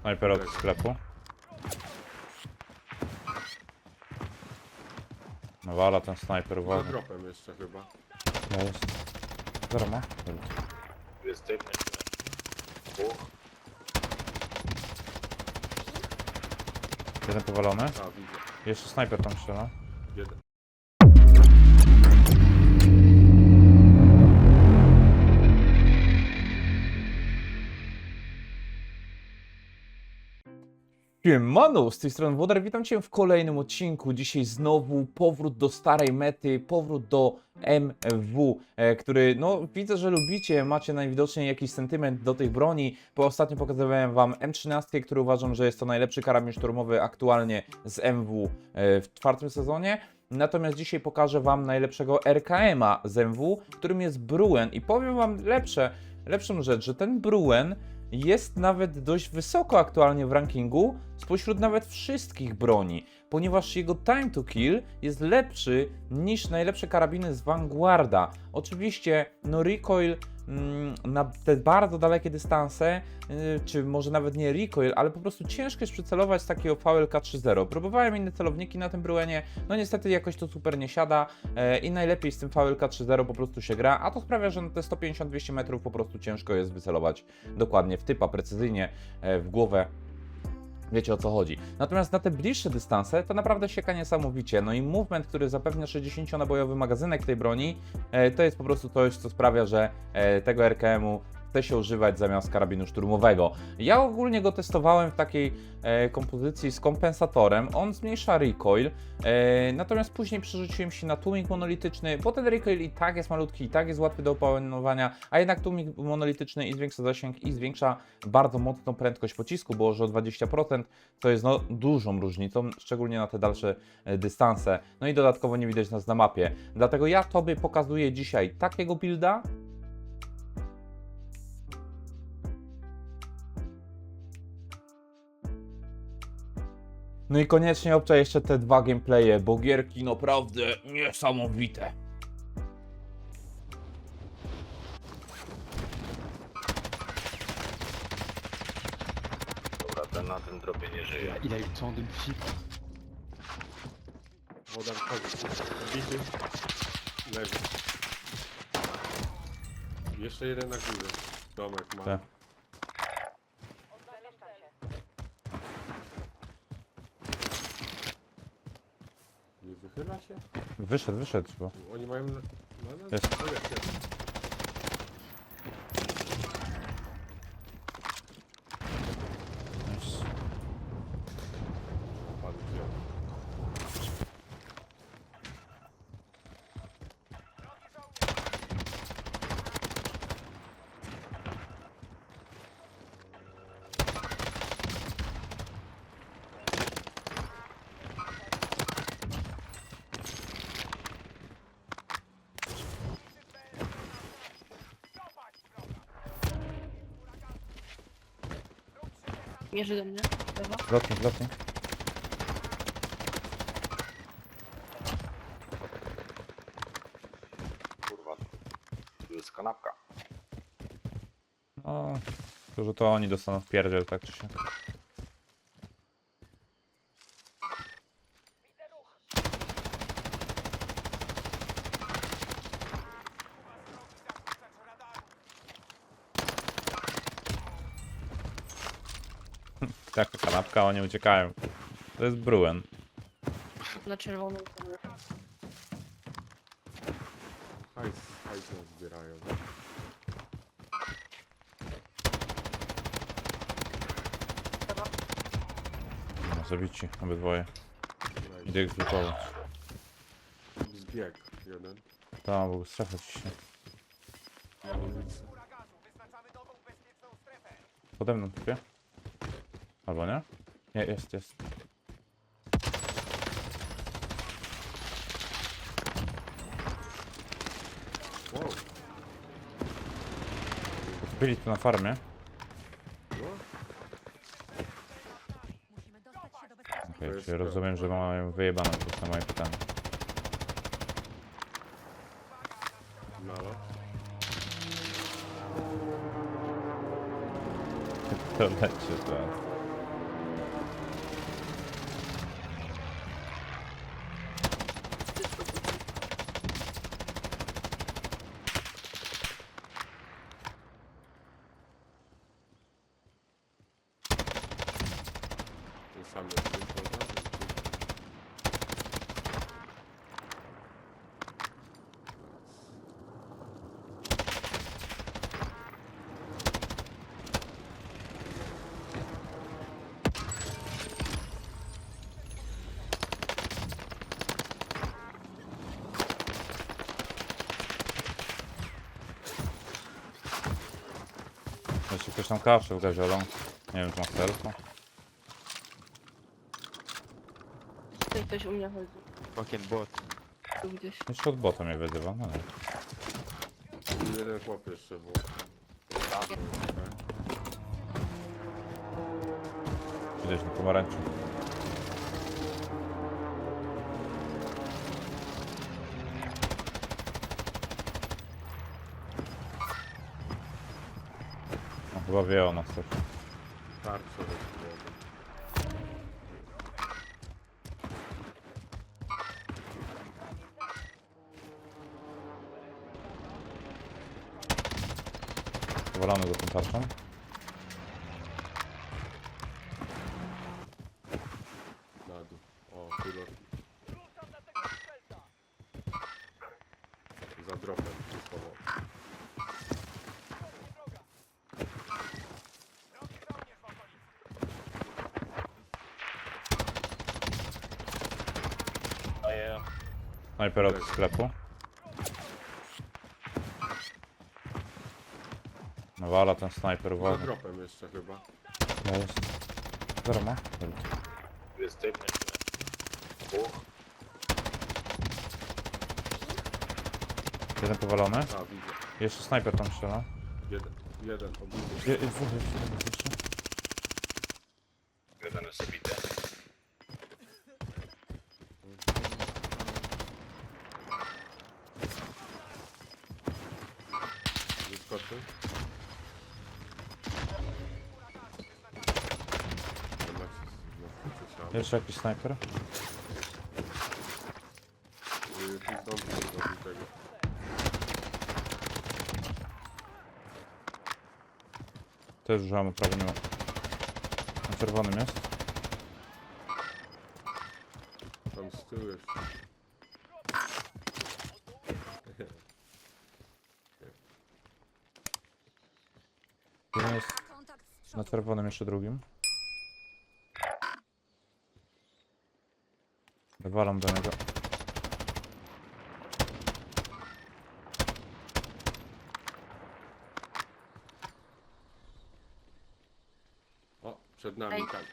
Snajper od sklepu. Nawala ten snajper, Za uwaga. dropem jeszcze chyba. Ja jest. Zero ma? Jest jeszcze. Dwóch. Jeden powalony. A, widzę. Jeszcze snajper tam strzela. Jeden. Siemano, z tej strony Wodar, witam Cię w kolejnym odcinku. Dzisiaj znowu powrót do starej mety, powrót do MW, e, który, no widzę, że lubicie, macie najwidoczniej jakiś sentyment do tych broni, bo ostatnio pokazywałem Wam M13, który uważam, że jest to najlepszy karabin szturmowy aktualnie z MW e, w czwartym sezonie. Natomiast dzisiaj pokażę Wam najlepszego RKM-a z MW, którym jest Bruen i powiem Wam lepsze, lepszą rzecz, że ten Bruen jest nawet dość wysoko aktualnie w rankingu spośród nawet wszystkich broni, ponieważ jego time to kill jest lepszy niż najlepsze karabiny z Vanguarda. Oczywiście, no recoil na te bardzo dalekie dystanse, yy, czy może nawet nie recoil, ale po prostu ciężko jest przycelować z takiego VLK 3.0. Próbowałem inne celowniki na tym Bruenie, no niestety jakoś to super nie siada e, i najlepiej z tym VLK 3.0 po prostu się gra, a to sprawia, że na te 150-200 metrów po prostu ciężko jest wycelować dokładnie w typa, precyzyjnie e, w głowę. Wiecie o co chodzi. Natomiast na te bliższe dystanse to naprawdę sieka niesamowicie. No i movement, który zapewnia 60-nabojowy magazynek tej broni, e, to jest po prostu coś, co sprawia, że e, tego RKM-u chce się używać zamiast karabinu szturmowego. Ja ogólnie go testowałem w takiej e, kompozycji z kompensatorem. On zmniejsza recoil, e, natomiast później przerzuciłem się na tłumik monolityczny, bo ten recoil i tak jest malutki, i tak jest łatwy do opanowania, a jednak tłumik monolityczny i zwiększa zasięg i zwiększa bardzo mocno prędkość pocisku, bo że o 20%, to jest no, dużą różnicą, szczególnie na te dalsze e, dystanse. No i dodatkowo nie widać nas na mapie. Dlatego ja Tobie pokazuję dzisiaj takiego builda, No i koniecznie obczaj jeszcze te dwa gameplaye, bo gierki naprawdę niesamowite. Dobra, ten na tym dropie nie żyje. Il a eu le temps de me filer. Woda wchodzi. Bity. Leży. Jeszcze jeden na górze. Domek ma. Tak. Się? Wyszedł, wyszedł chyba. Oni mają... No, no, no, jest. Mierzy do mnie. Lewa. Lotnik. Kurwa. Tu jest kanapka. No, to, że to oni dostaną w pierdziel, tak czy się. Taka kanapka, oni uciekają. To jest Bruen. Na czerwoną. Hajs, hajs nas zbierają. No, zabici, obydwoje. Idę ich zlutować. Zbieg jeden. Tam, bo strefa ciśnie. Pode mną typie? Albo nie? Nie, jest, jest. Wow. Byli tu na farmie. No, Okej, To jest czyli to. rozumiem, że mają wyjebane to jest na moje pytanie. nalot. toalecie teraz. Ten sam jest tylko, Jeszcze ktoś tam kaszę gaziolą. Nie wiem, czy ma serca. Ktoś u mnie chodzi. Fucking bot. Tu gdzieś. Jeszcze od bota mnie wyzywa, no. I jeden chłop jeszcze był. Gdzieś na pomarańczu. No, chyba wie o nas coś. Tarczę Powalony za tą tarczą. Na dół. O, pilot. Za dropem się schował. Snajper od sklepu. Nawala ten snajper, Za uwaga. dropem jeszcze chyba. No jest. Zero ma? Jest typ. Dwóch. Jeden powalony. A, widzę. Jeszcze snajper tam strzela. Jeden, jeden obity. Je, dwóch jeszcze, dwóch jeszcze. Jeszcze jakiś snajper. Y, tu zdążył do tego. Jest żamy prawie nie ma. Na czerwonym jest. Tam z tyłu jeszcze. Jeden jest na czerwonym jeszcze drugim. Wywalam do niego. O, przed nami Ej. tak.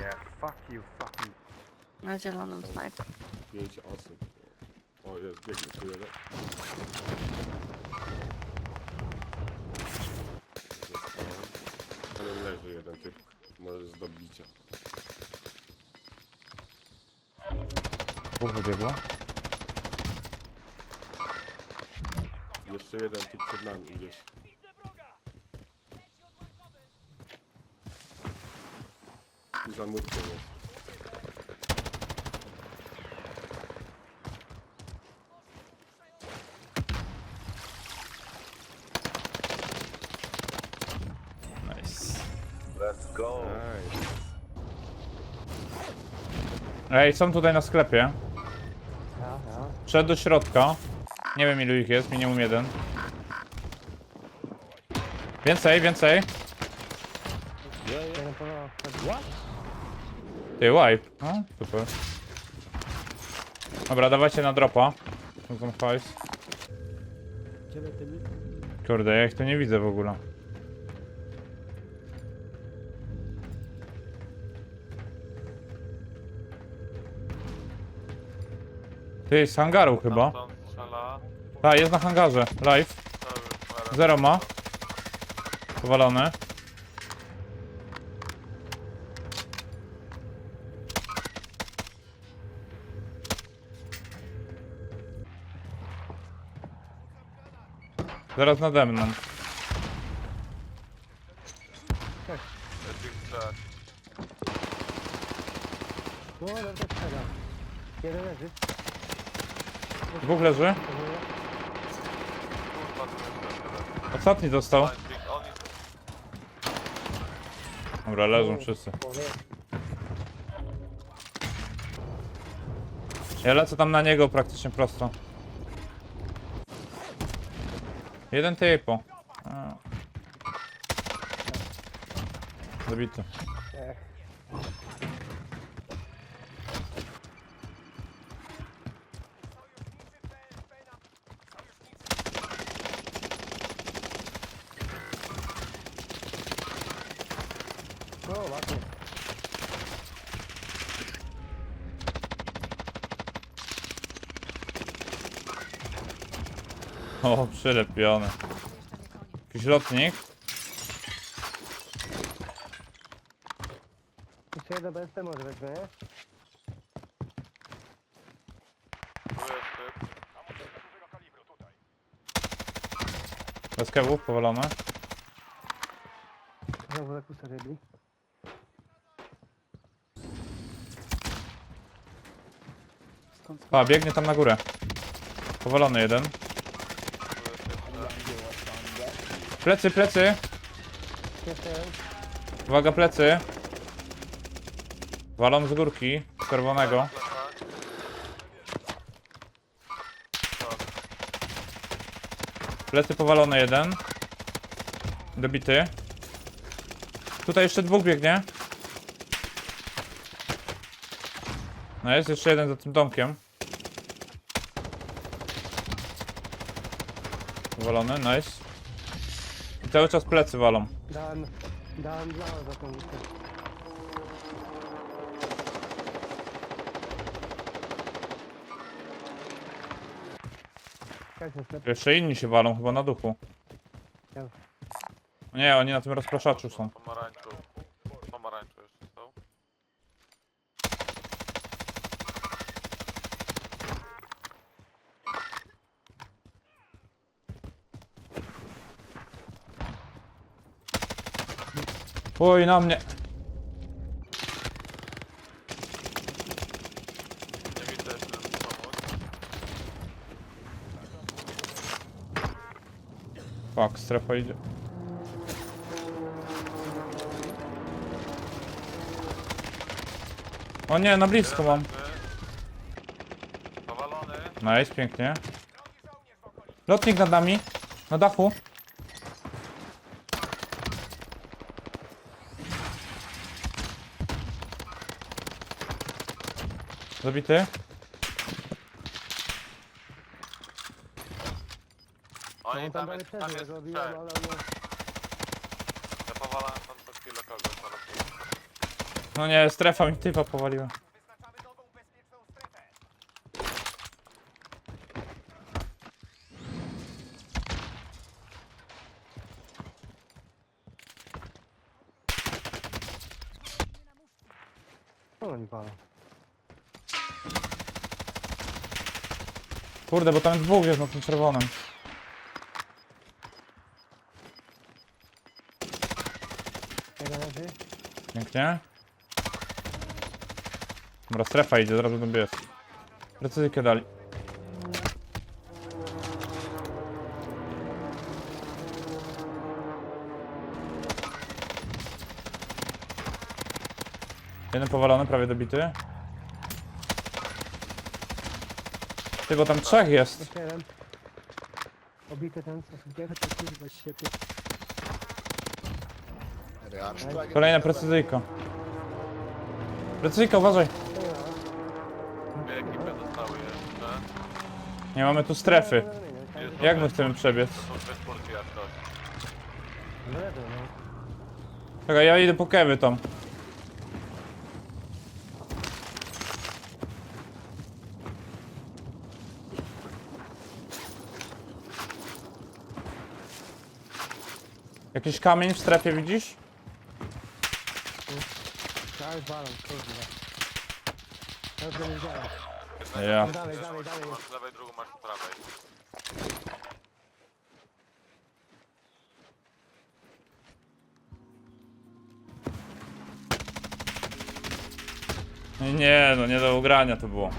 Yeah, fuck you, fucking. Na zielonym snajper. Pięć osób. O, jest, biegnie tu jeden. Zostałem. Ale leży jeden typ. Może z dobicia. Dwóch wybiegło. Jeszcze jeden tu przed nami gdzieś. Tu za murkiem jest. Nice. Let's go. Ej, są tutaj na sklepie. Wszedł do środka. Nie wiem ilu ich jest, minimum jeden. Więcej, więcej. Ty, wipe. No, super. Dobra, dawajcie na dropa. Kurde, ja ich tu nie widzę w ogóle. Ty, z hangaru chyba. Tak, jest na hangarze. Live. Zero ma. Powalone. Zaraz nade mną. No, no to strzela. Jeden leży. Dwóch leży. Ostatni dostał. Dobra, leżą wszyscy. Ja lecę tam na niego praktycznie prosto. Jeden typo. A. Zabity. No, ładnie. O, przylepiony. Jakiś lotnik. Jeszcze jedno BSP może weźmie? Bez kewów powalone. Znowu zakusa robi. A, biegnie tam na górę. Powalony jeden. Plecy, plecy. Uwaga, plecy. Walą z górki, z czerwonego. Plecy powalone jeden. Dobity. Tutaj jeszcze dwóch biegnie. No jest jeszcze jeden za tym domkiem. Powalony, nice. Cały czas plecy walą. Dałem, dałem dla za tą. Czekajcie, sklep. Jeszcze inni się walą chyba na duchu. Nie, oni na tym rozpraszaczu są. Pomarańczu. Pomarańczu jeszcze są. Oj, na mnie. Nie widzę jeszcze pomóc. Fuck, strefa idzie. O nie, na blisko mam. Powalony. Nice, pięknie. Lotnik nad nami. Na dachu. Zabity. Oni No, tam jest, tam jest trzech. ale. Ja powalałem tam co chwilę kogoś lotnisku. No nie, strefa mi typa powaliła. Co oni palą? Kurde, bo tam dwóch jest na tym czerwonym. Pięknie. Dobra, strefa idzie, zaraz będą biec. Precyzyjkę dali. Jeden powalony, prawie dobity. Ty, bo tam trzech jest. Jeszcze jeden. Obity ten, co gdzie to kurwa świetnie. Kolejna precyzyjka. Precyzyjka, uważaj. Dwie ekipy zostały jeszcze. Nie mamy tu strefy. Jest Jak my chcemy przebiec? Są dwie czwórki jak coś. No lewo, no. Czekaj, ja idę po kewy tam. Jakiś kamień w strefie widzisz? Nie. Ja. Nie no, nie do ugrania to było.